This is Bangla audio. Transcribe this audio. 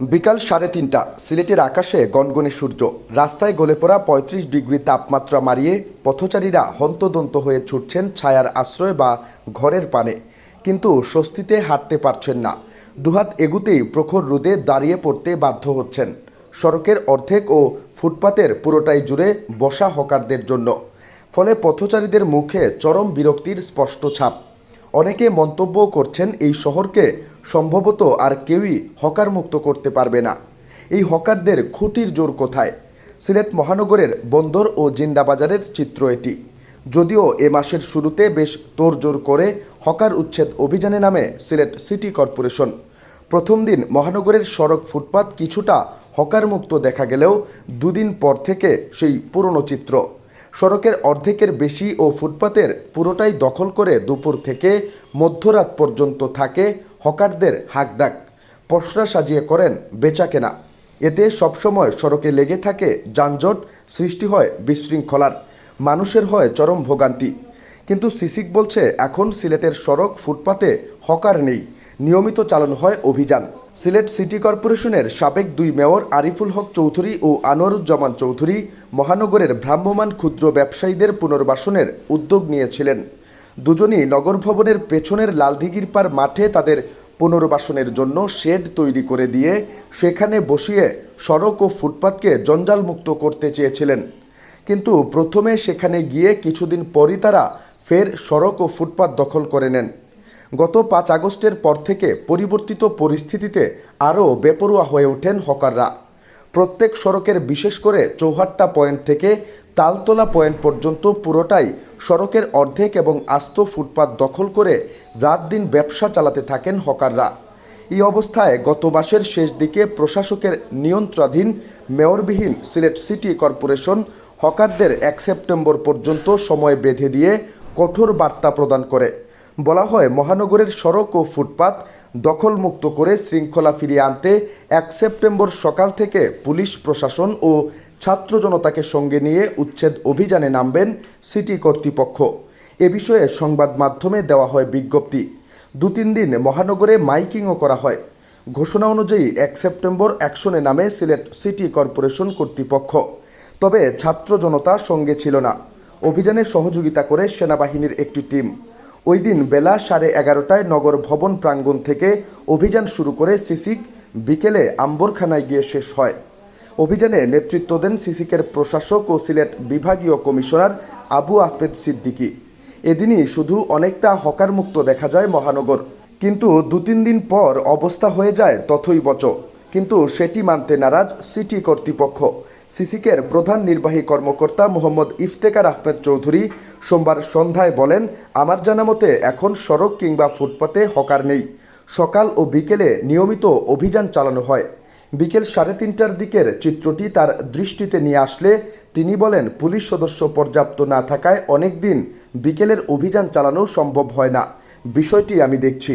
বিকাল সাড়ে তিনটা, সিলেটের আকাশে গনগনে সূর্য। রাস্তায় গলে পড়া পঁয়ত্রিশ ডিগ্রি তাপমাত্রা মারিয়ে পথচারীরা হন্তদন্ত হয়ে ছুটছেন ছায়ার আশ্রয় বা ঘরের পানে। কিন্তু স্বস্তিতে হাঁটতে পারছেন না। দুহাত এগুতেই প্রখর রোদে দাঁড়িয়ে পড়তে বাধ্য হচ্ছেন। সড়কের অর্ধেক ও ফুটপাতের পুরোটাই জুড়ে বসা হকারদের জন্য। ফলে পথচারীদের মুখে চরম বিরক্তির স্পষ্ট ছাপ। অনেকে মন্তব্য করছেন এই শহরকে সম্ভবত আর কেউই হকার মুক্ত করতে পারবে না। এই হকারদের খুঁটির জোর কোথায়? সিলেট মহানগরের বন্দর ও জিন্দাবাজারের চিত্র এটি। যদিও এ মাসের শুরুতে বেশ তোড়জোড় করে হকার উচ্ছেদ অভিযানে নামে সিলেট সিটি কর্পোরেশন। প্রথম দিন মহানগরের সড়ক ফুটপাত কিছুটা হকার মুক্ত দেখা গেলেও দুদিন পর থেকে সেই পুরনো চিত্র। সড়কের অর্ধেকের বেশি ও ফুটপাতের পুরোটাই দখল করে দুপুর থেকে মধ্যরাত পর্যন্ত থাকে হকারদের হাকডাক। পসরা সাজিয়ে করেন বেচাকেনা। এতে সবসময় সড়কে লেগে থাকে যানজট, সৃষ্টি হয় বিশৃঙ্খলার। মানুষের হয় চরম ভোগান্তি। কিন্তু সিসিক বলছে, এখন সিলেটের সড়ক ফুটপাতে হকার নেই। নিয়মিত চালানো হয় অভিযান। সিলেট সিটি কর্পোরেশনের সাবেক দুই মেয়র আরিফুল হক চৌধুরী ও আনোয়ারুজ্জামান চৌধুরী মহানগরের ভ্রাম্যমাণ ক্ষুদ্র ব্যবসায়ীদের পুনর্বাসনের উদ্যোগ নিয়েছিলেন। দুজনই নগর ভবনের পেছনের লালদিঘির পার মাঠে তাদের পুনর্বাসনের জন্য শেড তৈরি করে দিয়ে সেখানে বসিয়ে সড়ক ও ফুটপাতকে জঞ্জালমুক্ত করতে চেয়েছিলেন। কিন্তু প্রথমে সেখানে গিয়ে কিছুদিন পরই তারা ফের সড়ক ও ফুটপাত দখল করে নেন। গত পাঁচ আগস্টের পর থেকে পরিবর্তিত পরিস্থিতিতে আরও বেপরোয়া হয়ে ওঠেন হকাররা। প্রত্যেক সড়কের বিশেষ করে চৌহাট্টা পয়েন্ট থেকে তালতলা পয়েন্ট পর্যন্ত পুরোটাই সড়কের অর্ধেক এবং আস্ত ফুটপাত দখল করে রাত দিন ব্যবসা চালাতে থাকেন হকাররা। এই অবস্থায় গত মাসের শেষ দিকে প্রশাসকের নিয়ন্ত্রণাধীন মেয়রবিহীন সিলেট সিটি কর্পোরেশন হকারদের এক সেপ্টেম্বর পর্যন্ত সময় বেঁধে দিয়ে কঠোর বার্তা প্রদান করে। বলা হয়, মহানগরের সড়ক ও ফুটপাত দখলমুক্ত করে শৃঙ্খলা ফিরিয়ে আনতে এক সেপ্টেম্বর সকাল থেকে পুলিশ, প্রশাসন ও ছাত্র জনতাকে সঙ্গে নিয়ে উচ্ছেদ অভিযানে নামবেন সিটি কর্তৃপক্ষ। এ বিষয়ে সংবাদ মাধ্যমে দেওয়া হয় বিজ্ঞপ্তি। দু তিন দিন মহানগরে মাইকিংও করা হয়। ঘোষণা অনুযায়ী এক সেপ্টেম্বর অ্যাকশনে নামে সিলেট সিটি কর্পোরেশন কর্তৃপক্ষ। তবে ছাত্র জনতা সঙ্গে ছিল না। অভিযানে সহযোগিতা করে সেনাবাহিনীর একটি টিম। ওই দিন বেলা সাড়ে এগারোটায় নগর ভবন প্রাঙ্গণ থেকে অভিযান শুরু করে সিসিক। বিকেলে আম্বরখানায় গিয়ে শেষ হয়। অভিযানে নেতৃত্ব দেন সিসিকের প্রশাসক ও সিলেট বিভাগীয় কমিশনার আবু আহমেদ সিদ্দিকী। এদিনই শুধু অনেকটা হকার মুক্ত দেখা যায় মহানগর। কিন্তু দু তিন দিন পর অবস্থা হয়ে যায় তথই বচ কিন্তু সেটি মানতে নারাজ সিটি কর্তৃপক্ষ। সিসিকের প্রধান নির্বাহী কর্মকর্তা মোহাম্মদ ইফতেকার আহমেদ চৌধুরী সোমবার সন্ধ্যায় বলেন, আমার জানা মতে এখন সড়ক কিংবা ফুটপাতে হকার নেই। সকাল ও বিকেলে নিয়মিত অভিযান চালানো হয়। বিকেল সাড়ে তিনটার দিকের চিত্রটি তার দৃষ্টিতে নিয়ে আসলে তিনি বলেন, পুলিশ সদস্য পর্যাপ্ত না থাকায় অনেক দিন বিকেলের অভিযান চালানো সম্ভব হয় না। বিষয়টি আমি দেখছি।